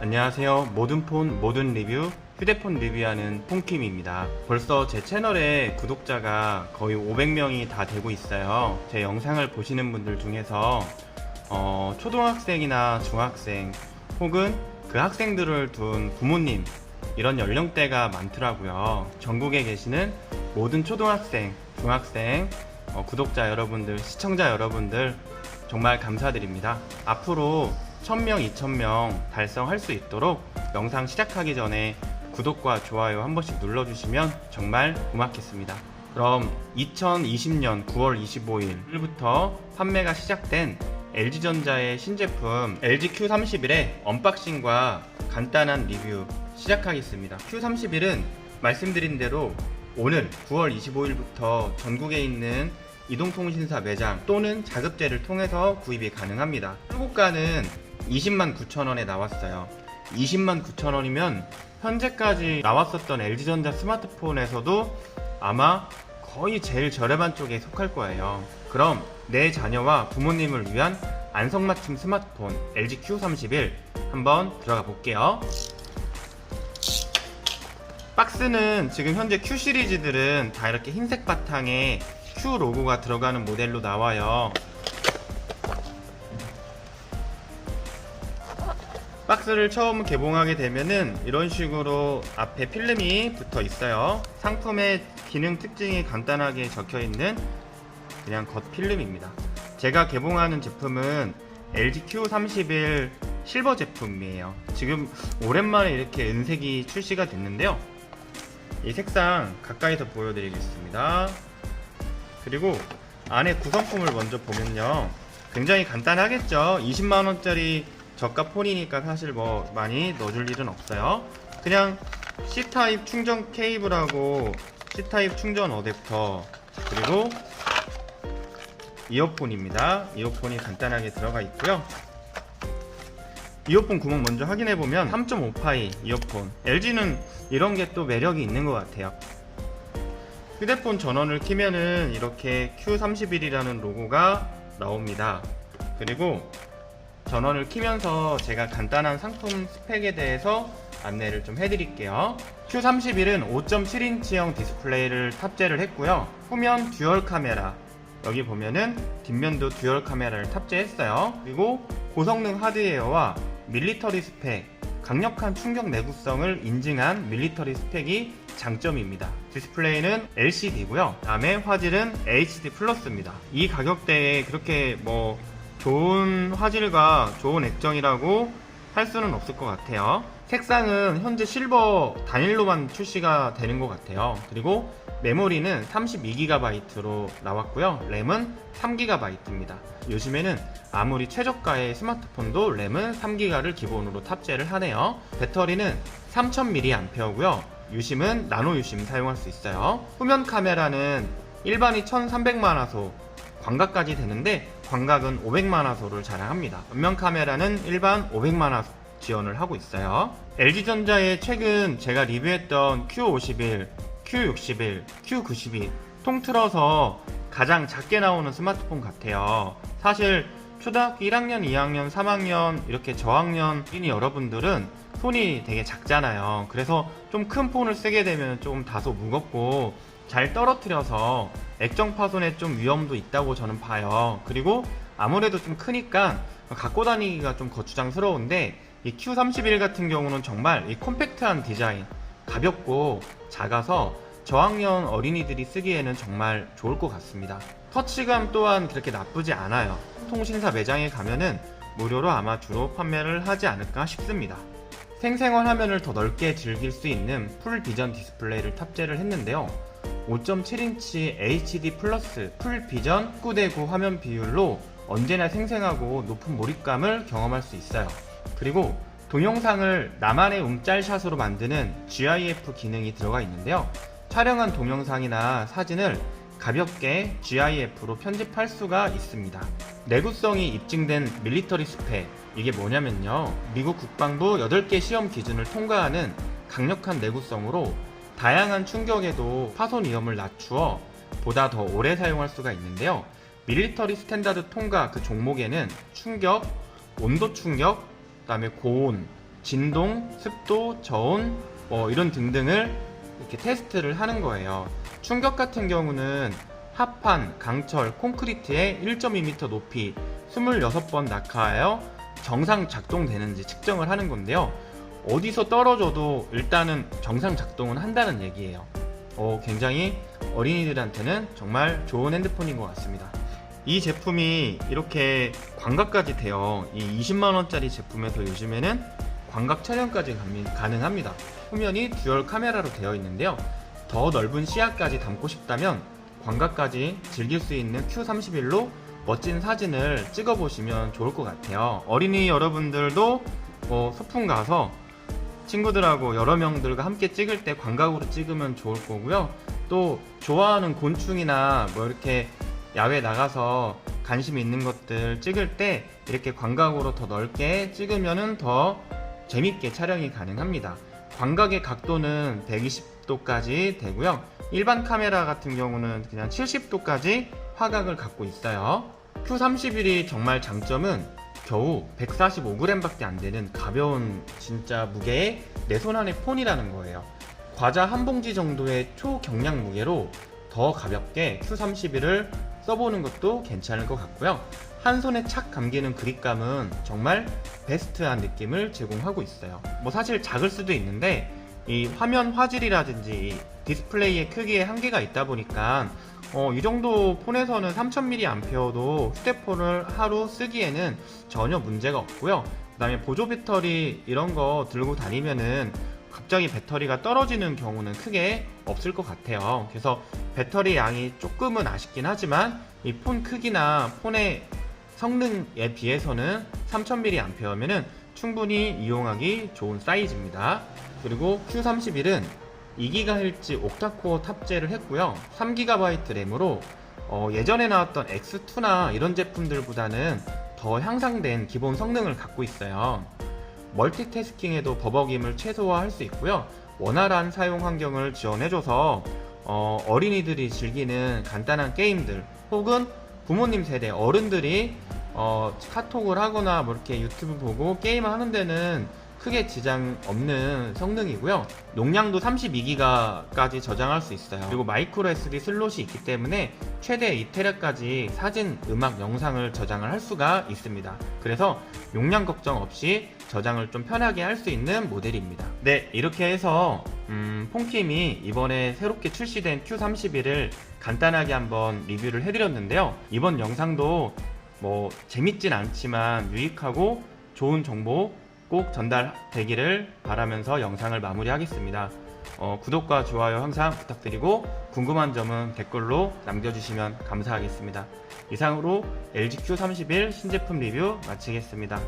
안녕하세요. 모든 폰, 모든 리뷰, 휴대폰 리뷰하는 폰킴입니다. 벌써 제 채널에 구독자가 거의 500명이 다 되고 있어요. 제 영상을 보시는 분들 중에서 어, 초등학생이나 중학생 혹은 그 학생들을 둔 부모님 이런 연령대가 많더라고요. 전국에 계시는 모든 초등학생, 중학생, 어, 구독자 여러분들, 시청자 여러분들 정말 감사드립니다. 앞으로 1000명, 2000명 달성할 수 있도록 영상 시작하기 전에 구독과 좋아요 한 번씩 눌러주시면 정말 고맙겠습니다. 그럼 2020년 9월 25일부터 판매가 시작된 LG전자의 신제품 LG Q31의 언박싱과 간단한 리뷰 시작하겠습니다. Q31은 말씀드린 대로 오늘 9월 25일부터 전국에 있는 이동통신사 매장 또는 자급제를 통해서 구입이 가능합니다. 출고가는 20만 9천 원에 나왔어요. 20만 9천 원이면 현재까지 나왔었던 LG전자 스마트폰에서도 아마 거의 제일 저렴한 쪽에 속할 거예요. 그럼 내 자녀와 부모님을 위한 안성맞춤 스마트폰 LG Q31 한번 들어가 볼게요. 박스는 지금 현재 Q 시리즈들은 다 이렇게 흰색 바탕에 Q 로고가 들어가는 모델로 나와요. 박스를 처음 개봉하게 되면은 이런 식으로 앞에 필름이 붙어 있어요. 상품의 기능 특징이 간단하게 적혀 있는 그냥 겉 필름입니다. 제가 개봉하는 제품은 LG Q31 실버 제품이에요. 지금 오랜만에 이렇게 은색이 출시가 됐는데요. 이 색상 가까이서 보여드리겠습니다. 그리고 안에 구성품을 먼저 보면요. 굉장히 간단하겠죠. 20만원짜리 저가 폰이니까 사실 뭐 많이 넣어줄 일은 없어요. 그냥 C타입 충전 케이블하고 C타입 충전 어댑터 그리고 이어폰입니다. 이어폰이 간단하게 들어가 있고요. 이어폰 구멍 먼저 확인해 보면 3.5파이 이어폰. LG는 이런 게 또 매력이 있는 것 같아요. 휴대폰 전원을 키면은 이렇게 Q31이라는 로고가 나옵니다. 그리고 전원을 키면서 제가 간단한 상품 스펙에 대해서 안내를 좀 해드릴게요. Q31은 5.7인치형 디스플레이를 탑재를 했고요. 후면 듀얼 카메라, 여기 보면은 뒷면도 듀얼 카메라를 탑재했어요. 그리고 고성능 하드웨어와 밀리터리 스펙, 강력한 충격 내구성을 인증한 밀리터리 스펙이 장점입니다. 디스플레이는 LCD고요. 다음에 화질은 HD 플러스입니다. 이 가격대에 그렇게 뭐 좋은 화질과 좋은 액정이라고 할 수는 없을 것 같아요. 색상은 현재 실버 단일로만 출시가 되는 것 같아요. 그리고 메모리는 32GB로 나왔고요. 램은 3GB입니다. 요즘에는 아무리 최저가의 스마트폰도 램은 3GB를 기본으로 탑재를 하네요. 배터리는 3000mAh고요. 유심은 나노 유심 사용할 수 있어요. 후면 카메라는 일반이 1300만 화소, 광각까지 되는데 광각은 500만화소를 자랑합니다. 전면 카메라는 일반 500만화소 지원을 하고 있어요. LG전자의 최근 제가 리뷰했던 Q51, Q61, Q92 통틀어서 가장 작게 나오는 스마트폰 같아요. 사실 초등학교 1학년, 2학년, 3학년 이렇게 저학년인 여러분들은 손이 되게 작잖아요. 그래서 좀 큰 폰을 쓰게 되면 조금 다소 무겁고 잘 떨어뜨려서 액정 파손에 좀 위험도 있다고 저는 봐요. 그리고 아무래도 좀 크니까 갖고 다니기가 좀 거추장스러운데 이 Q31 같은 경우는 정말 이 콤팩트한 디자인, 가볍고 작아서 저학년 어린이들이 쓰기에는 정말 좋을 것 같습니다. 터치감 또한 그렇게 나쁘지 않아요. 통신사 매장에 가면은 무료로 아마 주로 판매를 하지 않을까 싶습니다. 생생한 화면을 더 넓게 즐길 수 있는 풀 비전 디스플레이를 탑재를 했는데요. 5.7인치 HD 플러스 풀 비전 19대9 화면 비율로 언제나 생생하고 높은 몰입감을 경험할 수 있어요. 그리고 동영상을 나만의 움짤샷으로 만드는 GIF 기능이 들어가 있는데요. 촬영한 동영상이나 사진을 가볍게 GIF로 편집할 수가 있습니다. 내구성이 입증된 밀리터리 스펙 이게 뭐냐면요. 미국 국방부 8개 시험 기준을 통과하는 강력한 내구성으로 다양한 충격에도 파손 위험을 낮추어 보다 더 오래 사용할 수가 있는데요. 밀리터리 스탠다드 통과 그 종목에는 충격, 온도 충격, 그다음에 고온, 진동, 습도, 저온 뭐 이런 등등을 이렇게 테스트를 하는 거예요. 충격 같은 경우는 합판, 강철, 콘크리트의 1.2m 높이 26번 낙하하여 정상 작동되는지 측정을 하는 건데요. 어디서 떨어져도 일단은 정상 작동은 한다는 얘기예요. 어, 굉장히 어린이들한테는 정말 좋은 핸드폰인 것 같습니다. 이 제품이 이렇게 광각까지 돼요. 이 20만원짜리 제품에서 요즘에는 광각 촬영까지 가능합니다. 후면이 듀얼 카메라로 되어 있는데요. 더 넓은 시야까지 담고 싶다면 광각까지 즐길 수 있는 Q31로 멋진 사진을 찍어 보시면 좋을 것 같아요. 어린이 여러분들도 뭐 소풍 가서 친구들하고 여러 명들과 함께 찍을 때 광각으로 찍으면 좋을 거고요. 또 좋아하는 곤충이나 뭐 이렇게 야외 나가서 관심 있는 것들 찍을 때 이렇게 광각으로 더 넓게 찍으면은 더 재밌게 촬영이 가능합니다. 광각의 각도는 120도까지 되고요. 일반 카메라 같은 경우는 그냥 70도까지 화각을 갖고 있어요. Q31이 정말 장점은 겨우 145g밖에 안 되는 가벼운 진짜 무게의 내 손 안의 폰이라는 거예요. 과자 한 봉지 정도의 초경량 무게로 더 가볍게 Q31을 써보는 것도 괜찮을 것 같고요. 한 손에 착 감기는 그립감은 정말 베스트한 느낌을 제공하고 있어요. 뭐 사실 작을 수도 있는데 이 화면 화질이라든지 이 디스플레이의 크기에 한계가 있다 보니까 어, 이 정도 폰에서는 3000mAh도 휴대폰을 하루 쓰기에는 전혀 문제가 없고요. 그 다음에 보조 배터리 이런 거 들고 다니면은 갑자기 배터리가 떨어지는 경우는 크게 없을 것 같아요. 그래서 배터리 양이 조금은 아쉽긴 하지만 이 폰 크기나 폰의 성능에 비해서는 3000mAh면은 충분히 이용하기 좋은 사이즈입니다. 그리고 Q31은 2GHz 옥타코어 탑재를 했고요. 3GB 램으로 어, 예전에 나왔던 X2나 이런 제품들보다는 더 향상된 기본 성능을 갖고 있어요. 멀티태스킹에도 버벅임을 최소화할 수 있고요. 원활한 사용 환경을 지원해줘서 어, 어린이들이 즐기는 간단한 게임들 혹은 부모님 세대 어른들이 어, 카톡을 하거나 뭐 이렇게 유튜브 보고 게임을 하는 데는 크게 지장 없는 성능이고요. 용량도 32기가까지 저장할 수 있어요. 그리고 마이크로 SD 슬롯이 있기 때문에 최대 2테라까지 사진, 음악, 영상을 저장을 할 수가 있습니다. 그래서 용량 걱정 없이 저장을 좀 편하게 할 수 있는 모델입니다. 네, 이렇게 해서 음, 폰킴이 이번에 새롭게 출시된 Q31을 간단하게 한번 리뷰를 해드렸는데요. 이번 영상도 뭐 재밌진 않지만 유익하고 좋은 정보 꼭 전달되기를 바라면서 영상을 마무리하겠습니다. 어, 구독과 좋아요 항상 부탁드리고 궁금한 점은 댓글로 남겨주시면 감사하겠습니다. 이상으로 LG Q31 신제품 리뷰 마치겠습니다.